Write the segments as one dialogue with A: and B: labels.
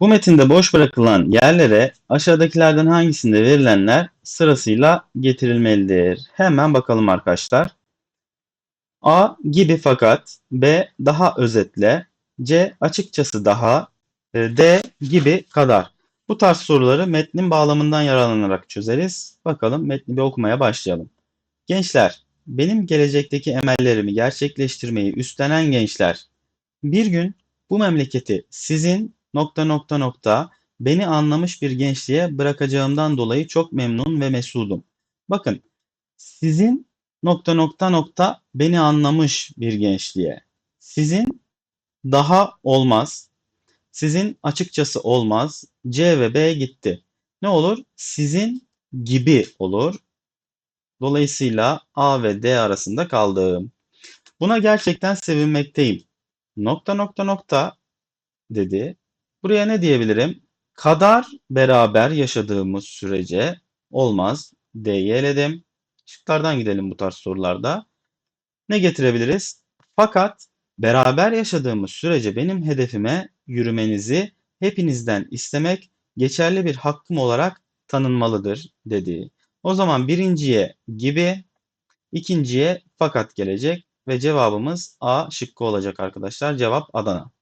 A: Bu metinde boş bırakılan yerlere aşağıdakilerden hangisinde verilenler sırasıyla getirilmelidir? Hemen bakalım arkadaşlar. A gibi fakat, B daha özetle, C açıkçası daha, e, D gibi kadar. Bu tarz soruları metnin bağlamından yararlanarak çözeriz. Bakalım metni bir okumaya başlayalım. Gençler, benim gelecekteki emellerimi gerçekleştirmeyi üstlenen gençler, bir gün bu memleketi sizin nokta nokta nokta beni anlamış bir gençliğe bırakacağımdan dolayı çok memnun ve mesudum. Bakın, sizin nokta nokta nokta beni anlamış bir gençliğe. Sizin daha olmaz. Sizin açıkçası olmaz. C ve B gitti. Ne olur? Sizin gibi olur. Dolayısıyla A ve D arasında kaldım. Buna gerçekten sevinmekteyim. Nokta nokta nokta dedi. Buraya ne diyebilirim? Kadar beraber yaşadığımız sürece olmaz. D'yi eledim. Şıklardan gidelim bu tarz sorularda. Ne getirebiliriz? Fakat beraber yaşadığımız sürece benim hedefime yürümenizi hepinizden istemek geçerli bir hakkım olarak tanınmalıdır dedi. O zaman birinciye gibi, ikinciye fakat gelecek ve cevabımız A şıkkı olacak arkadaşlar. Cevap Adana.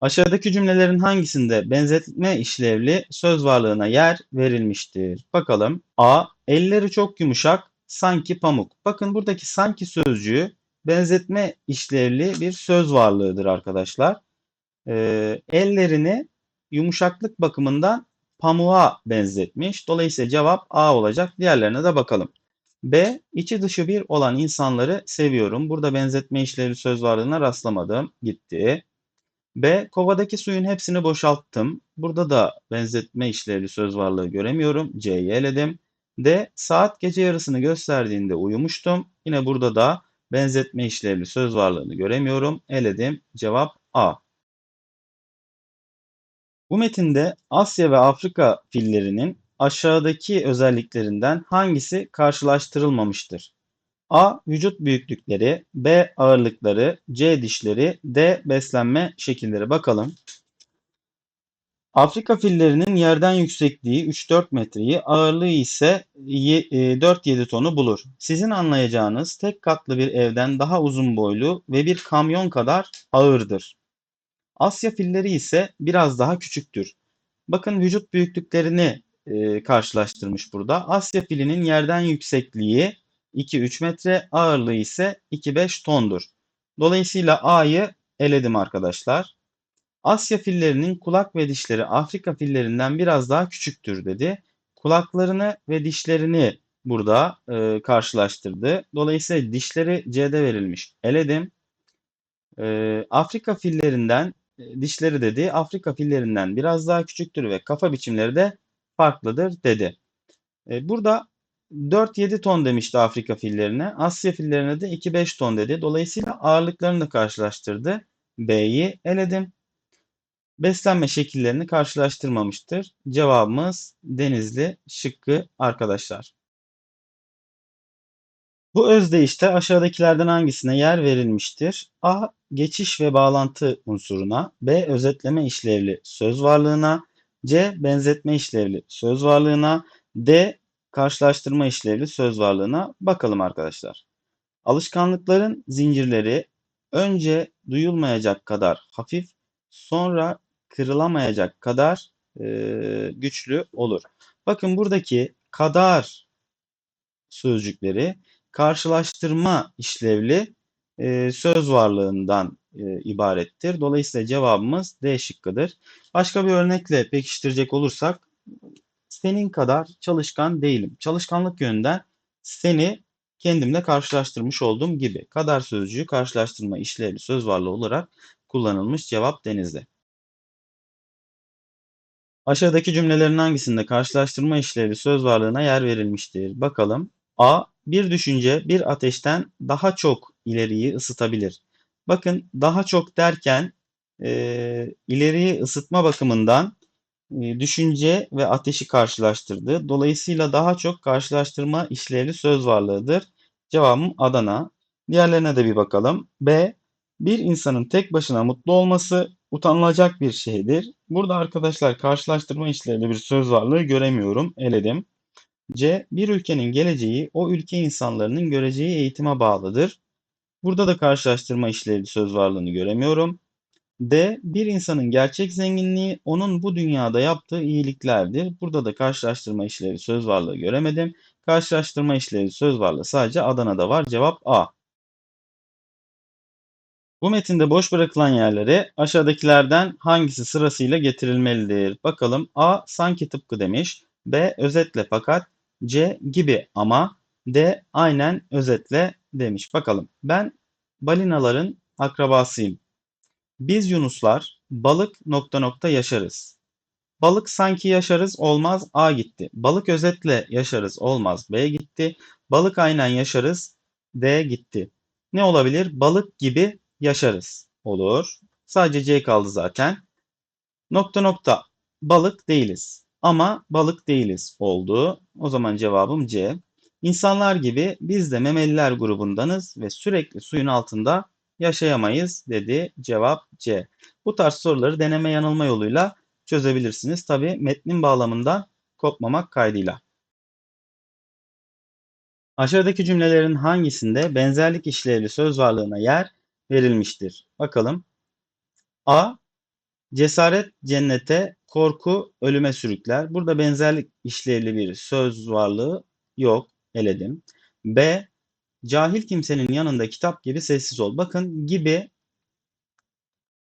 A: Aşağıdaki cümlelerin hangisinde benzetme işlevli söz varlığına yer verilmiştir? Bakalım. A. Elleri çok yumuşak, sanki pamuk. Bakın buradaki sanki sözcüğü benzetme işlevli bir söz varlığıdır arkadaşlar. Ee, ellerini yumuşaklık bakımından pamuğa benzetmiş. Dolayısıyla cevap A olacak. Diğerlerine de bakalım. B. içi dışı bir olan insanları seviyorum. Burada benzetme işlevli söz varlığına rastlamadım. Gitti. B. Kovadaki suyun hepsini boşalttım. Burada da benzetme işlevli söz varlığı göremiyorum. C'yi eledim. D. Saat gece yarısını gösterdiğinde uyumuştum. Yine burada da benzetme işlevli söz varlığını göremiyorum. Eledim. Cevap A. Bu metinde Asya ve Afrika fillerinin aşağıdaki özelliklerinden hangisi karşılaştırılmamıştır? A. Vücut büyüklükleri, B. Ağırlıkları, C. Dişleri, D. Beslenme şekilleri. Bakalım. Afrika fillerinin yerden yüksekliği 3-4 metreyi, ağırlığı ise 4-7 e, tonu bulur. Sizin anlayacağınız tek katlı bir evden daha uzun boylu ve bir kamyon kadar ağırdır. Asya filleri ise biraz daha küçüktür. Bakın vücut büyüklüklerini e, karşılaştırmış burada. Asya filinin yerden yüksekliği 2-3 metre, ağırlığı ise 2-5 tondur. Dolayısıyla A'yı eledim arkadaşlar. Asya fillerinin kulak ve dişleri Afrika fillerinden biraz daha küçüktür dedi. Kulaklarını ve dişlerini burada e, karşılaştırdı. Dolayısıyla dişleri C'de verilmiş. Eledim. E, Afrika fillerinden e, dişleri dedi. Afrika fillerinden biraz daha küçüktür ve kafa biçimleri de farklıdır dedi. E, burada 4-7 ton demişti Afrika fillerine. Asya fillerine de 2-5 ton dedi. Dolayısıyla ağırlıklarını da karşılaştırdı. B'yi eledim. Beslenme şekillerini karşılaştırmamıştır. Cevabımız Denizli şıkkı arkadaşlar. Bu özdeyişte aşağıdakilerden hangisine yer verilmiştir? A. Geçiş ve bağlantı unsuruna, B. Özetleme işlevli söz varlığına, C. Benzetme işlevli söz varlığına, D karşılaştırma işlevli söz varlığına bakalım arkadaşlar. Alışkanlıkların zincirleri önce duyulmayacak kadar hafif, sonra kırılamayacak kadar e, güçlü olur. Bakın buradaki kadar sözcükleri karşılaştırma işlevli e, söz varlığından e, ibarettir. Dolayısıyla cevabımız D şıkkıdır. Başka bir örnekle pekiştirecek olursak senin kadar çalışkan değilim. Çalışkanlık yönünden seni kendimle karşılaştırmış olduğum gibi. Kadar sözcüğü karşılaştırma işlevli söz varlığı olarak kullanılmış cevap denizde. Aşağıdaki cümlelerin hangisinde karşılaştırma işlevli söz varlığına yer verilmiştir? Bakalım. A. Bir düşünce bir ateşten daha çok ileriyi ısıtabilir. Bakın daha çok derken e, ileriyi ısıtma bakımından düşünce ve ateşi karşılaştırdı. Dolayısıyla daha çok karşılaştırma işlevli söz varlığıdır. Cevabım Adana. Diğerlerine de bir bakalım. B. Bir insanın tek başına mutlu olması utanılacak bir şeydir. Burada arkadaşlar karşılaştırma işlevli bir söz varlığı göremiyorum. Eledim. C. Bir ülkenin geleceği o ülke insanlarının göreceği eğitime bağlıdır. Burada da karşılaştırma işlevli söz varlığını göremiyorum. D. Bir insanın gerçek zenginliği onun bu dünyada yaptığı iyiliklerdir. Burada da karşılaştırma işlevi söz varlığı göremedim. Karşılaştırma işlevi söz varlığı sadece Adana'da var. Cevap A. Bu metinde boş bırakılan yerlere aşağıdakilerden hangisi sırasıyla getirilmelidir? Bakalım A. Sanki tıpkı demiş. B. Özetle fakat. C. Gibi ama. D. Aynen özetle demiş. Bakalım. Ben balinaların akrabasıyım. Biz yunuslar balık nokta nokta yaşarız. Balık sanki yaşarız olmaz A gitti. Balık özetle yaşarız olmaz B gitti. Balık aynen yaşarız D gitti. Ne olabilir? Balık gibi yaşarız olur. Sadece C kaldı zaten. Nokta nokta balık değiliz. Ama balık değiliz oldu. O zaman cevabım C. İnsanlar gibi biz de memeliler grubundanız ve sürekli suyun altında yaşayamayız dedi. Cevap C. Bu tarz soruları deneme yanılma yoluyla çözebilirsiniz. Tabi metnin bağlamından kopmamak kaydıyla. Aşağıdaki cümlelerin hangisinde benzerlik işlevli söz varlığına yer verilmiştir? Bakalım. A. Cesaret cennete, korku ölüme sürükler. Burada benzerlik işlevli bir söz varlığı yok. Eledim. B. Cahil kimsenin yanında kitap gibi sessiz ol. Bakın gibi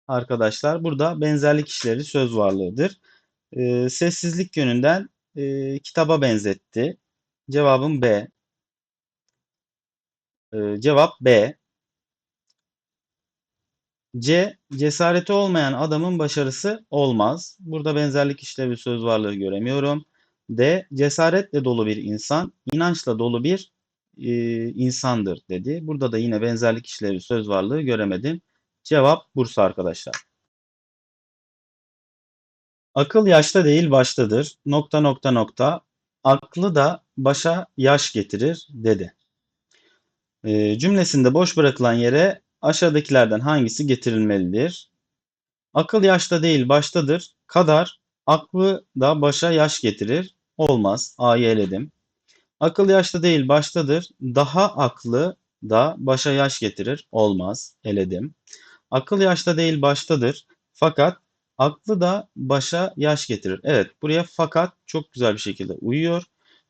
A: arkadaşlar burada benzerlik işleri söz varlığıdır. E, sessizlik yönünden e, kitaba benzetti. Cevabım B. E, cevap B. C. Cesareti olmayan adamın başarısı olmaz. Burada benzerlik işlevi söz varlığı göremiyorum. D. Cesaretle dolu bir insan, inançla dolu bir e, insandır dedi. Burada da yine benzerlik işlevi söz varlığı göremedim. Cevap Bursa arkadaşlar. Akıl yaşta değil baştadır. Nokta nokta nokta. Aklı da başa yaş getirir dedi. E, cümlesinde boş bırakılan yere aşağıdakilerden hangisi getirilmelidir? Akıl yaşta değil baştadır. Kadar aklı da başa yaş getirir. Olmaz. A'yı eledim. Akıl yaşta değil baştadır. Daha aklı da başa yaş getirir. Olmaz. Eledim. Akıl yaşta değil baştadır. Fakat aklı da başa yaş getirir. Evet buraya fakat çok güzel bir şekilde uyuyor.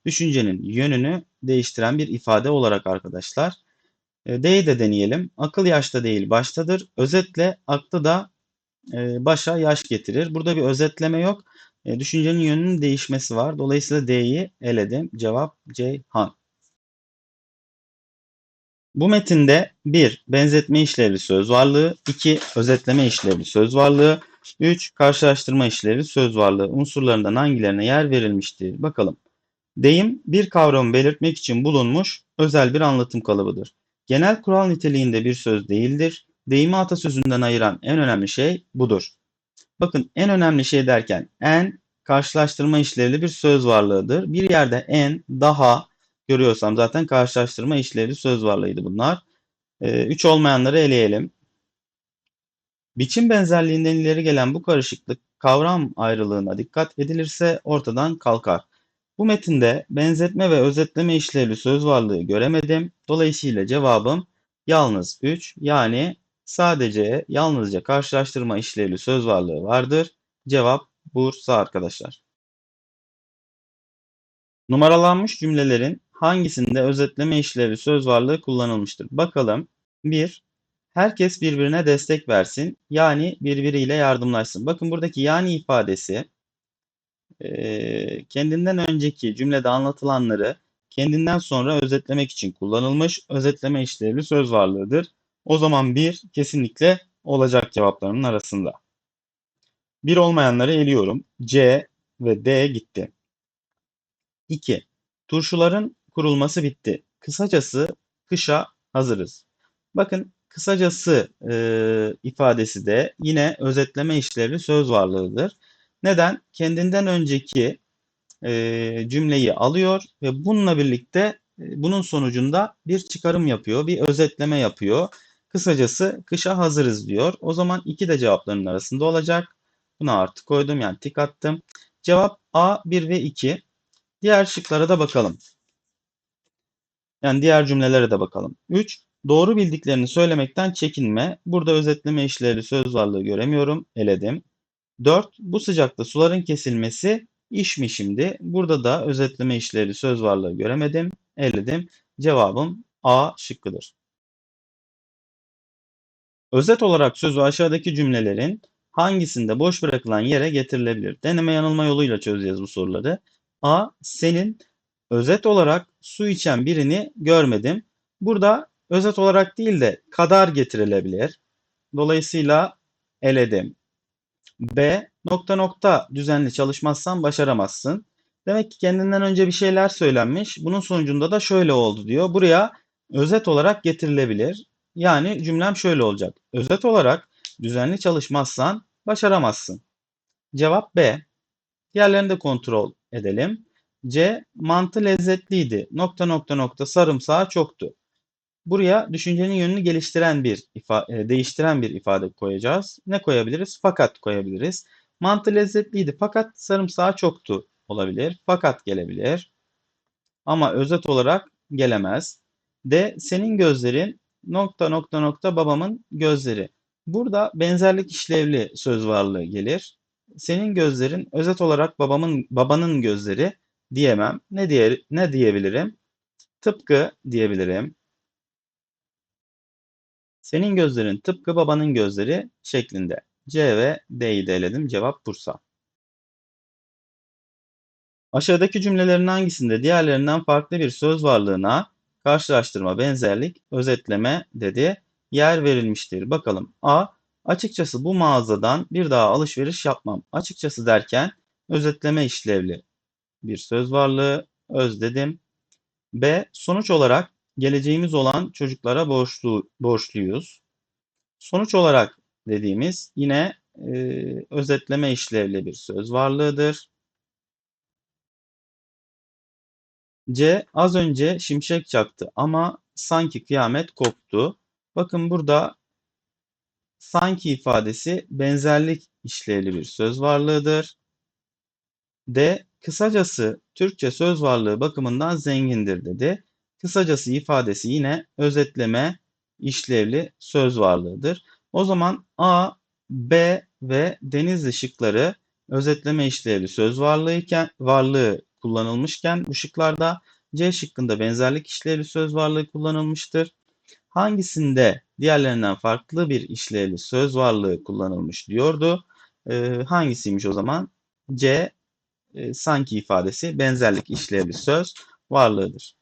A: Düşüncenin yönünü değiştiren bir ifade olarak arkadaşlar. E, D'yi de deneyelim. Akıl yaşta değil baştadır. Özetle aklı da e, başa yaş getirir. Burada bir özetleme yok. E, düşüncenin yönünün değişmesi var. Dolayısıyla D'yi eledim. Cevap Ceyhan. Bu metinde 1. Benzetme işlevli söz varlığı, 2. Özetleme işlevli söz varlığı, 3. Karşılaştırma işlevli söz varlığı unsurlarından hangilerine yer verilmiştir? Bakalım. Deyim bir kavramı belirtmek için bulunmuş özel bir anlatım kalıbıdır. Genel kural niteliğinde bir söz değildir. Deyimi atasözünden ayıran en önemli şey budur. Bakın en önemli şey derken en karşılaştırma işlevli bir söz varlığıdır. Bir yerde en, daha görüyorsam zaten karşılaştırma işlevli söz varlığıydı bunlar. 3 ee, olmayanları eleyelim. Biçim benzerliğinden ileri gelen bu karışıklık kavram ayrılığına dikkat edilirse ortadan kalkar. Bu metinde benzetme ve özetleme işlevli söz varlığı göremedim. Dolayısıyla cevabım yalnız 3 yani sadece yalnızca karşılaştırma işlevli söz varlığı vardır. Cevap Bursa arkadaşlar. Numaralanmış cümlelerin hangisinde özetleme işlevi söz varlığı kullanılmıştır? Bakalım. 1. Herkes birbirine destek versin. Yani birbiriyle yardımlaşsın. Bakın buradaki yani ifadesi kendinden önceki cümlede anlatılanları kendinden sonra özetlemek için kullanılmış özetleme işlevli söz varlığıdır. O zaman bir kesinlikle olacak cevaplarının arasında. Bir olmayanları eliyorum. C ve D gitti. 2. Turşuların kurulması bitti. Kısacası kışa hazırız. Bakın kısacası e, ifadesi de yine özetleme işlevli söz varlığıdır. Neden? Kendinden önceki e, cümleyi alıyor ve bununla birlikte e, bunun sonucunda bir çıkarım yapıyor, bir özetleme yapıyor. Kısacası kışa hazırız diyor. O zaman 2 de cevapların arasında olacak. Bunu artı koydum yani tik attım. Cevap A 1 ve 2. Diğer şıklara da bakalım. Yani diğer cümlelere de bakalım. 3. Doğru bildiklerini söylemekten çekinme. Burada özetleme işleri söz varlığı göremiyorum. Eledim. 4. Bu sıcakta suların kesilmesi iş mi şimdi? Burada da özetleme işleri söz varlığı göremedim. Eledim. Cevabım A şıkkıdır. Özet olarak sözü aşağıdaki cümlelerin hangisinde boş bırakılan yere getirilebilir? Deneme yanılma yoluyla çözeceğiz bu soruları. A. Senin özet olarak su içen birini görmedim. Burada özet olarak değil de kadar getirilebilir. Dolayısıyla eledim. B. Nokta nokta düzenli çalışmazsan başaramazsın. Demek ki kendinden önce bir şeyler söylenmiş. Bunun sonucunda da şöyle oldu diyor. Buraya özet olarak getirilebilir. Yani cümlem şöyle olacak. Özet olarak düzenli çalışmazsan başaramazsın. Cevap B. Diğerlerini de kontrol edelim. C. Mantı lezzetliydi. Nokta nokta nokta sarımsağı çoktu. Buraya düşüncenin yönünü geliştiren bir ifade, değiştiren bir ifade koyacağız. Ne koyabiliriz? Fakat koyabiliriz. Mantı lezzetliydi fakat sarımsağı çoktu olabilir. Fakat gelebilir. Ama özet olarak gelemez. D. Senin gözlerin nokta nokta nokta babamın gözleri. Burada benzerlik işlevli söz varlığı gelir. Senin gözlerin özet olarak babamın babanın gözleri diyemem. Ne diye ne diyebilirim? Tıpkı diyebilirim. Senin gözlerin tıpkı babanın gözleri şeklinde. C ve D'yi de eledim. Cevap Bursa. Aşağıdaki cümlelerin hangisinde diğerlerinden farklı bir söz varlığına karşılaştırma, benzerlik, özetleme dedi yer verilmiştir. Bakalım A. Açıkçası bu mağazadan bir daha alışveriş yapmam. Açıkçası derken özetleme işlevli bir söz varlığı öz dedim. B. Sonuç olarak geleceğimiz olan çocuklara borçlu, borçluyuz. Sonuç olarak dediğimiz yine e, özetleme işlevli bir söz varlığıdır. C. Az önce şimşek çaktı ama sanki kıyamet koptu. Bakın burada sanki ifadesi benzerlik işlevli bir söz varlığıdır. D. Kısacası Türkçe söz varlığı bakımından zengindir dedi. Kısacası ifadesi yine özetleme işlevli söz varlığıdır. O zaman A, B ve Denizli şıkları özetleme işlevli söz varlığı iken, varlığı kullanılmışken bu şıklarda C şıkkında benzerlik işlevli söz varlığı kullanılmıştır. Hangisinde diğerlerinden farklı bir işlevli söz varlığı kullanılmış diyordu. Ee, hangisiymiş o zaman? C e, sanki ifadesi benzerlik işlevli söz varlığıdır.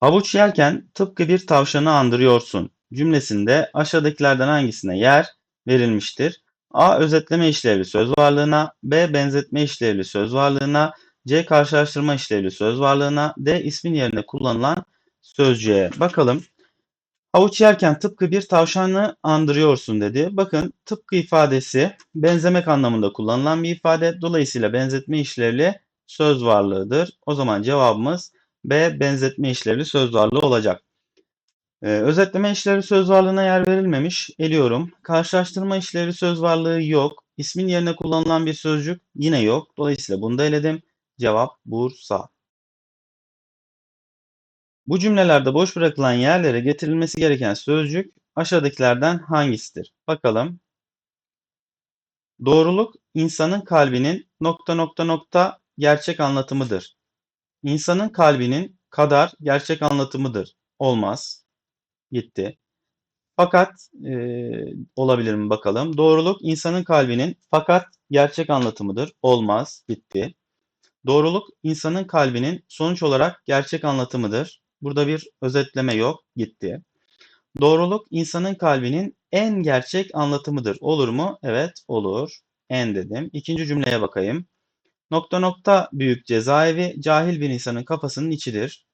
A: Havuç yerken tıpkı bir tavşanı andırıyorsun cümlesinde aşağıdakilerden hangisine yer verilmiştir? A. Özetleme işlevli söz varlığına, B. Benzetme işlevli söz varlığına, C. Karşılaştırma işlevli söz varlığına, D. ismin yerine kullanılan sözcüğe. Bakalım. Havuç yerken tıpkı bir tavşanı andırıyorsun dedi. Bakın tıpkı ifadesi benzemek anlamında kullanılan bir ifade. Dolayısıyla benzetme işlevli söz varlığıdır. O zaman cevabımız B. Benzetme işlevli söz varlığı olacak. Ee, özetleme işlevi söz varlığına yer verilmemiş. Eliyorum. Karşılaştırma işlevi söz varlığı yok. İsmin yerine kullanılan bir sözcük yine yok. Dolayısıyla bunu da eledim. Cevap Bursa. Bu cümlelerde boş bırakılan yerlere getirilmesi gereken sözcük aşağıdakilerden hangisidir? Bakalım. Doğruluk insanın kalbinin nokta nokta nokta gerçek anlatımıdır. İnsanın kalbinin kadar gerçek anlatımıdır. Olmaz gitti. Fakat e, olabilir mi bakalım. Doğruluk insanın kalbinin fakat gerçek anlatımıdır. Olmaz gitti. Doğruluk insanın kalbinin sonuç olarak gerçek anlatımıdır. Burada bir özetleme yok gitti. Doğruluk insanın kalbinin en gerçek anlatımıdır. Olur mu? Evet olur. En dedim. İkinci cümleye bakayım. Nokta nokta büyük cezaevi cahil bir insanın kafasının içidir.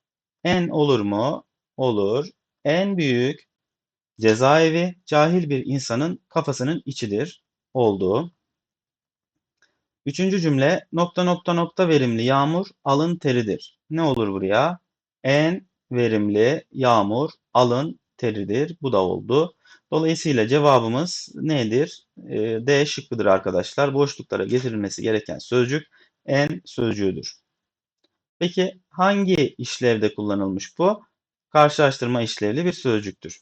A: En olur mu? Olur en büyük cezaevi cahil bir insanın kafasının içidir olduğu. Üçüncü cümle nokta nokta nokta verimli yağmur alın teridir. Ne olur buraya? En verimli yağmur alın teridir. Bu da oldu. Dolayısıyla cevabımız nedir? E, D şıkkıdır arkadaşlar. Boşluklara getirilmesi gereken sözcük en sözcüğüdür. Peki hangi işlevde kullanılmış bu? Karşılaştırma işlevli bir sözcüktür.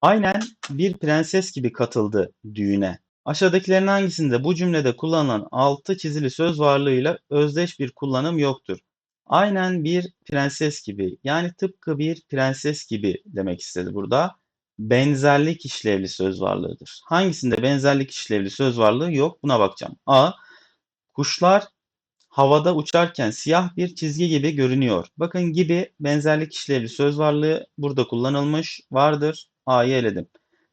A: Aynen bir prenses gibi katıldı düğüne. Aşağıdakilerin hangisinde bu cümlede kullanılan altı çizili söz varlığıyla özdeş bir kullanım yoktur? Aynen bir prenses gibi yani tıpkı bir prenses gibi demek istedi burada. Benzerlik işlevli söz varlığıdır. Hangisinde benzerlik işlevli söz varlığı yok? Buna bakacağım. A. Kuşlar havada uçarken siyah bir çizgi gibi görünüyor. Bakın gibi benzerlik işlevli söz varlığı burada kullanılmış vardır. A'yı eledim.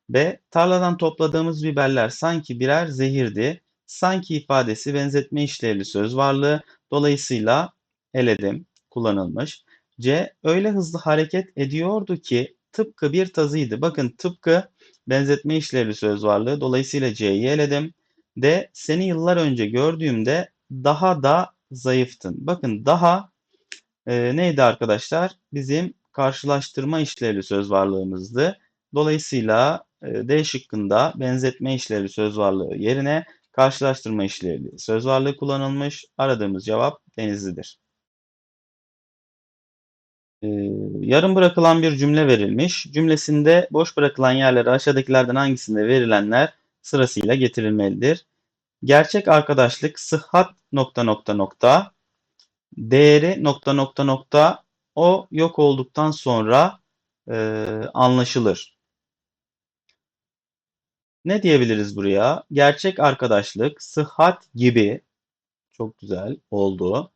A: B. Tarladan topladığımız biberler sanki birer zehirdi. Sanki ifadesi benzetme işlevli söz varlığı. Dolayısıyla eledim. Kullanılmış. C. Öyle hızlı hareket ediyordu ki tıpkı bir tazıydı. Bakın tıpkı benzetme işlevli söz varlığı. Dolayısıyla C'yi eledim. D. Seni yıllar önce gördüğümde daha da zayıftın. Bakın daha e, neydi arkadaşlar? Bizim karşılaştırma işlevli söz varlığımızdı. Dolayısıyla e, D şıkkında benzetme işlevli söz varlığı yerine karşılaştırma işlevli söz varlığı kullanılmış. Aradığımız cevap Denizli'dir. Ee, yarım bırakılan bir cümle verilmiş. Cümlesinde boş bırakılan yerlere aşağıdakilerden hangisinde verilenler sırasıyla getirilmelidir? Gerçek arkadaşlık sıhhat nokta nokta nokta değeri nokta nokta nokta o yok olduktan sonra e, anlaşılır. Ne diyebiliriz buraya? Gerçek arkadaşlık, sıhhat gibi çok güzel oldu.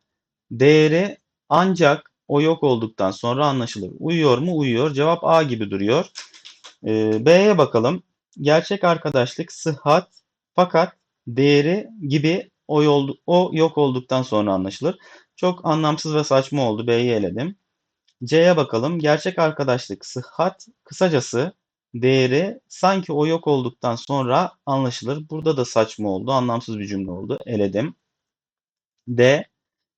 A: Değeri ancak o yok olduktan sonra anlaşılır. Uyuyor mu? Uyuyor. Cevap A gibi duruyor. Ee, B'ye bakalım. Gerçek arkadaşlık, sıhhat fakat değeri gibi o, yol, o yok olduktan sonra anlaşılır. Çok anlamsız ve saçma oldu. B'yi eledim. C'ye bakalım. Gerçek arkadaşlık, sıhhat kısacası değeri sanki o yok olduktan sonra anlaşılır. Burada da saçma oldu. Anlamsız bir cümle oldu. Eledim. D.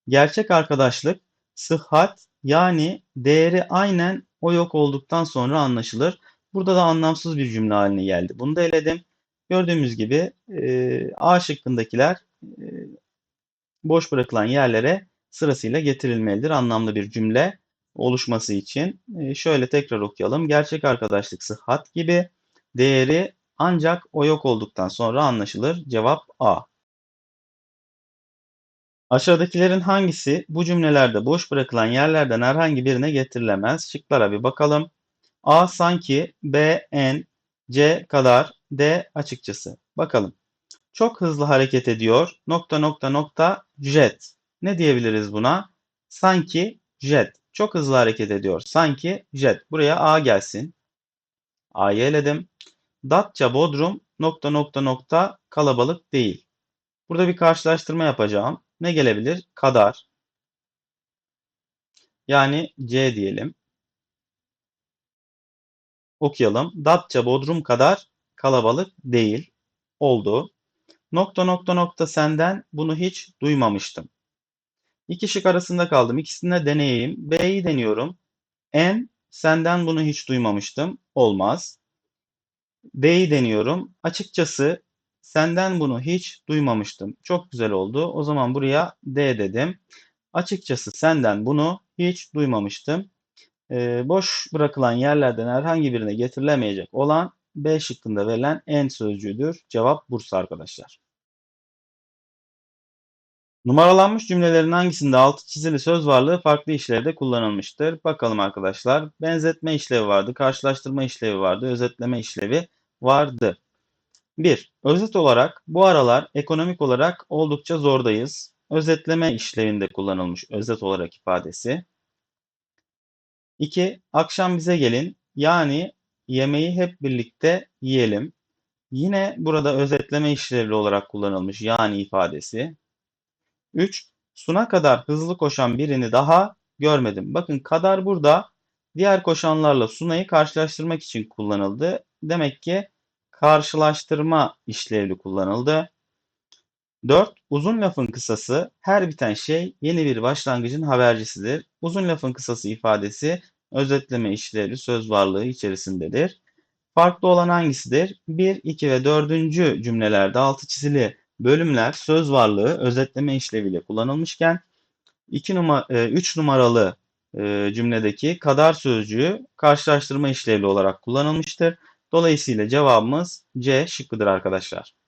A: Gerçek arkadaşlık, sıhhat yani değeri aynen o yok olduktan sonra anlaşılır. Burada da anlamsız bir cümle haline geldi. Bunu da eledim. Gördüğümüz gibi e, A şıkkındakiler e, boş bırakılan yerlere sırasıyla getirilmelidir. Anlamlı bir cümle oluşması için. E, şöyle tekrar okuyalım. Gerçek arkadaşlık sıhhat gibi değeri ancak o yok olduktan sonra anlaşılır. Cevap A. Aşağıdakilerin hangisi bu cümlelerde boş bırakılan yerlerden herhangi birine getirilemez? Şıklara bir bakalım. A sanki, B en, C kadar, D açıkçası. Bakalım. Çok hızlı hareket ediyor. Nokta nokta nokta jet. Ne diyebiliriz buna? Sanki jet. Çok hızlı hareket ediyor. Sanki jet. Buraya A gelsin. A'yı eledim. Datça Bodrum nokta nokta nokta kalabalık değil. Burada bir karşılaştırma yapacağım. Ne gelebilir? Kadar. Yani C diyelim. Okuyalım. Datça Bodrum kadar kalabalık değil. Oldu. Nokta nokta nokta senden bunu hiç duymamıştım. İki şık arasında kaldım. İkisini de deneyeyim. B'yi deniyorum. En senden bunu hiç duymamıştım. Olmaz. D'yi deniyorum. Açıkçası senden bunu hiç duymamıştım. Çok güzel oldu. O zaman buraya D dedim. Açıkçası senden bunu hiç duymamıştım. Ee, boş bırakılan yerlerden herhangi birine getirilemeyecek olan B şıkkında verilen en sözcüğüdür. Cevap Bursa arkadaşlar. Numaralanmış cümlelerin hangisinde altı çizili söz varlığı farklı işlevde kullanılmıştır? Bakalım arkadaşlar. Benzetme işlevi vardı, karşılaştırma işlevi vardı, özetleme işlevi vardı. 1. Özet olarak bu aralar ekonomik olarak oldukça zordayız. Özetleme işlevinde kullanılmış özet olarak ifadesi. 2. Akşam bize gelin. Yani yemeği hep birlikte yiyelim. Yine burada özetleme işlevli olarak kullanılmış yani ifadesi. 3. Suna kadar hızlı koşan birini daha görmedim. Bakın kadar burada diğer koşanlarla Suna'yı karşılaştırmak için kullanıldı. Demek ki karşılaştırma işlevli kullanıldı. 4. Uzun lafın kısası her biten şey yeni bir başlangıcın habercisidir. Uzun lafın kısası ifadesi özetleme işlevli söz varlığı içerisindedir. Farklı olan hangisidir? 1, 2 ve 4. cümlelerde altı çizili bölümler söz varlığı özetleme işleviyle kullanılmışken 2 numara, 3 numaralı e, cümledeki kadar sözcüğü karşılaştırma işlevli olarak kullanılmıştır. Dolayısıyla cevabımız C şıkkıdır arkadaşlar.